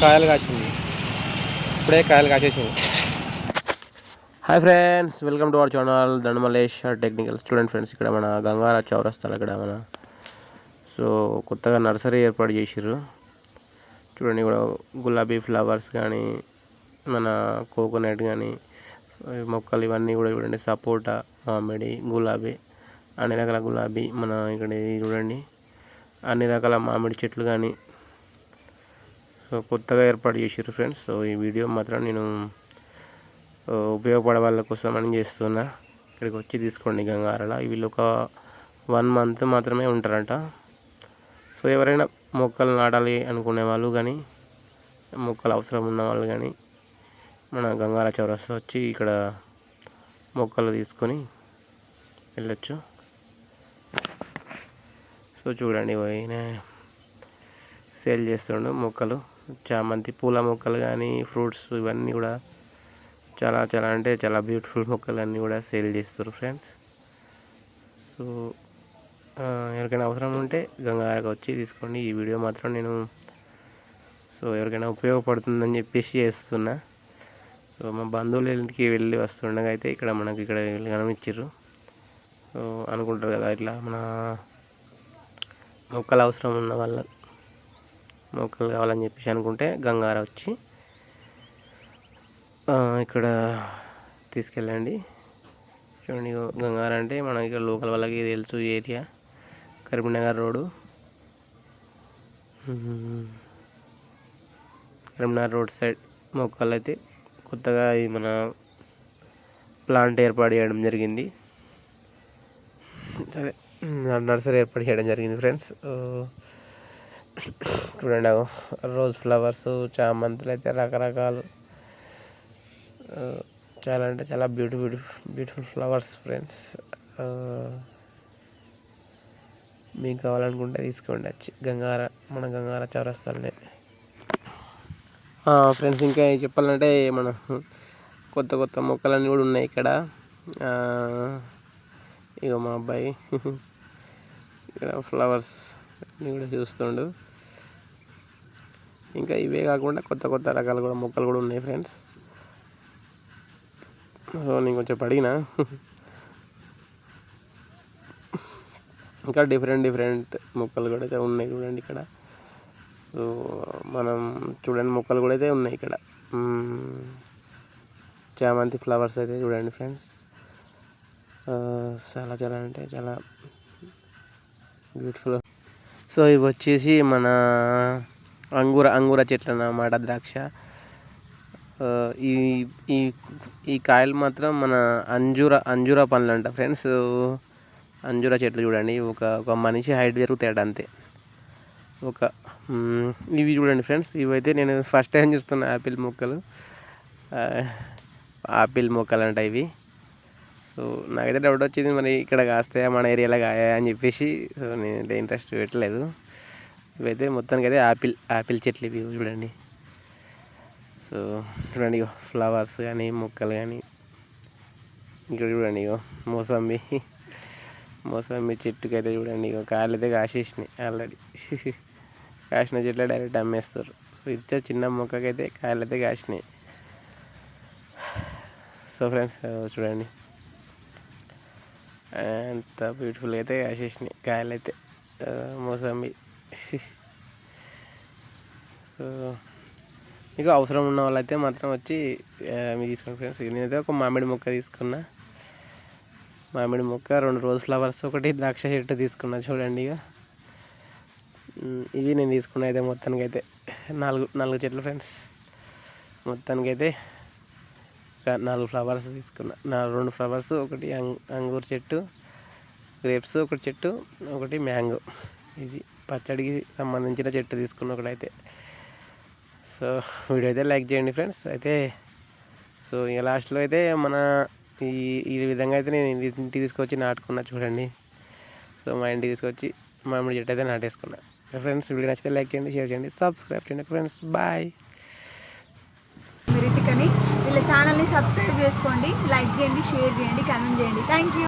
కాయలు కాసింది ఇప్పుడే కాయలు కాసేసింది hi friends welcome to our channel Dandamalesh technical student friends. ఇక్కడ మన గంగారా చౌరస్తాలు ఇక్కడ మన సో కొత్తగా నర్సరీ ఏర్పాటు చేసిర్రు. చూడండి కూడా గులాబీ ఫ్లవర్స్ కానీ మన కోకోనట్ కానీ మొక్కలు ఇవన్నీ కూడా చూడండి. సపోటా మామిడి గులాబీ అన్ని రకాల గులాబీ మన ఇక్కడ చూడండి. అన్ని రకాల మామిడి చెట్లు కానీ సో కొత్తగా ఏర్పాటు చేసారు ఫ్రెండ్స్. సో ఈ వీడియో మాత్రం నేను ఉపయోగపడే వాళ్ళ కోసం అని చేస్తున్నా. ఇక్కడికి వచ్చి తీసుకోండి గంగారల. వీళ్ళు ఒక వన్ మంత్ మాత్రమే ఉంటారంట. సో ఎవరైనా మొక్కలు నాటాలి అనుకునే వాళ్ళు కానీ మొక్కలు అవసరం ఉన్న వాళ్ళు కానీ మన గంగార చౌరస్తా వచ్చి ఇక్కడ మొక్కలు తీసుకొని వెళ్ళొచ్చు. సో చూడండి పోయిన సేల్ చేస్తుండు మొక్కలు. చామంతి పూల మొక్కలు కానీ ఫ్రూట్స్ ఇవన్నీ కూడా చాలా చాలా అంటే చాలా బ్యూటిఫుల్ మొక్కలు అన్నీ కూడా సేల్ చేస్తారు ఫ్రెండ్స్. సో ఎవరికైనా అవసరం ఉంటే గంగారకు వచ్చి తీసుకోండి. ఈ వీడియో మాత్రం నేను సో ఎవరికైనా ఉపయోగపడుతుందని చెప్పేసి చేస్తున్నా. సో మా బంధువుల ఇంటికి వెళ్ళి వస్తుండగా అయితే ఇక్కడ మనకి ఇక్కడ కనిపించారు సో అనుకుంటారు కదా ఇట్లా మన మొక్కలు అవసరం ఉన్న వాళ్ళ మొక్కలు కావాలని చెప్పేసి అనుకుంటే గంగార వచ్చి ఇక్కడ తీసుకెళ్ళండి. చూడండి గంగారా గంగార అంటే మనం ఇక్కడ లోకల్ వాళ్ళకి తెలుసు area Karimnagar road. Karimnagar road side మొక్కలు అయితే కొత్తగా ఈ మన ప్లాంట్ ఏర్పాటు చేయడం జరిగింది. సరే నర్సరీ ఏర్పాటు చేయడం జరిగింది ఫ్రెండ్స్. చూడండి రోజ్ ఫ్లవర్స్ చామంతులు అయితే రకరకాలు. చాలా అంటే చాలా బ్యూటీ బ్యూటిఫుల్ ఫ్లవర్స్ ఫ్రెండ్స్. మీకు కావాలనుకుంటే తీసుకోండి వచ్చి గంగార మన గంగార చౌరస్తాలనే. ఫ్రెండ్స్ ఇంకా ఏం చెప్పాలంటే మన కొత్త కొత్త మొక్కలన్నీ కూడా ఉన్నాయి ఇక్కడ. ఇగో మా అబ్బాయి. ఇక్కడ ఫ్లవర్స్ అన్నీ కూడా చూస్తుండు. ఇంకా ఇవే కాకుండా కొత్త కొత్త రకాలు కూడా మొక్కలు కూడా ఉన్నాయి ఫ్రెండ్స్. సో నేను కొంచెం అడిగిన ఇంకా డిఫరెంట్ డిఫరెంట్ మొక్కలు కూడా అయితే ఉన్నాయి చూడండి ఇక్కడ. సో మనం చూడండి మొక్కలు కూడా అయితే ఉన్నాయి ఇక్కడ. చామంతి ఫ్లవర్స్ అయితే చూడండి ఫ్రెండ్స్. చాలా చాలా అంటే చాలా బ్యూటిఫుల్. సో ఇవి వచ్చేసి మన అంగూర అంగూర చెట్లు అన్నమాట ద్రాక్ష? ఈ ఈ ఈ కాయలు మాత్రం మన అంజూర అంజూర పండ్లు అంట ఫ్రెండ్స్. అంజూర చెట్లు చూడండి. ఒక ఒక మనిషి హైట్ పెరుగుతాడు అంతే. ఒక ఇవి చూడండి ఫ్రెండ్స్. ఇవైతే నేను ఫస్ట్ టైం చూస్తున్నా యాపిల్ మొక్కలు. ఆపిల్ మొక్కలు అంట ఇవి. సో నాకైతే డౌట్ వచ్చింది మరి ఇక్కడ కాస్తాయా మన ఏరియాలో కాయా అని చెప్పేసి. సో నేనైతే ఇంట్రెస్ట్ పెట్టలేదు. ఇవైతే మొత్తానికి అయితే ఆపిల్ ఆపిల్ చెట్లు ఇవి చూడండి. సో చూడండి ఇగో ఫ్లవర్స్ కానీ మొక్కలు కానీ. ఇక్కడ చూడండి ఇగో మోసంబి. మోసంబి చెట్టుకి అయితే చూడండి ఇగో కాళ్ళు అయితే కాసేసినాయి ఆల్రెడీ. కాసిన చెట్లు డైరెక్ట్ అమ్మేస్తారు. సో ఇచ్చే చిన్న మొక్కకైతే కాయలు అయితే కాసినాయి. సో ఫ్రెండ్స్ చూడండి. అంత బ్యూటిఫుల్గా అయితే కాసేసినాయి కాయలు అయితే మోసంబి. సో మీకు అవసరం ఉన్న వాళ్ళైతే మాత్రం వచ్చి మీరు తీసుకోండి ఫ్రెండ్స్ నేనైతే ఒక మామిడి మొక్క తీసుకున్నా. మామిడి మొక్క రెండు రోజ్ ఫ్లవర్స్ ఒకటి ద్రాక్ష చెట్టు తీసుకున్నా చూడండి ఇక ఇవి నేను తీసుకున్న అయితే మొత్తానికి అయితే నాలుగు నాలుగు చెట్లు ఫ్రెండ్స్. మొత్తానికి అయితే నాలుగు ఫ్లవర్స్ తీసుకున్నా. నా రెండు ఫ్లవర్స్ ఒకటి అంగూర్ చెట్టు గ్రేప్స్ ఒకటి చెట్టు ఒకటి మ్యాంగో. ఇది. పచ్చడికి సంబంధించిన చెట్టు తీసుకున్న ఒకడైతే. సో వీడియో అయితే లైక్ చేయండి ఫ్రెండ్స్. అయితే సో ఇక లాస్ట్లో అయితే మన ఈ ఈ విధంగా అయితే నేను ఇంటికి తీసుకొచ్చి నాటుకున్నా చూడండి. సో మా ఇంటికి తీసుకొచ్చి మామిడి చెట్టు అయితే నాటేసుకున్నా. ఫ్రెండ్స్ వీడియో నచ్చితే లైక్ చేయండి షేర్ చేయండి సబ్స్క్రైబ్ చేయండి ఫ్రెండ్స్. బాయ్. రితికని వీళ్ళ ఛానల్ని సబ్స్క్రైబ్ చేసుకోండి లైక్ చేయండి షేర్ చేయండి కామెంట్ చేయండి. Thank you.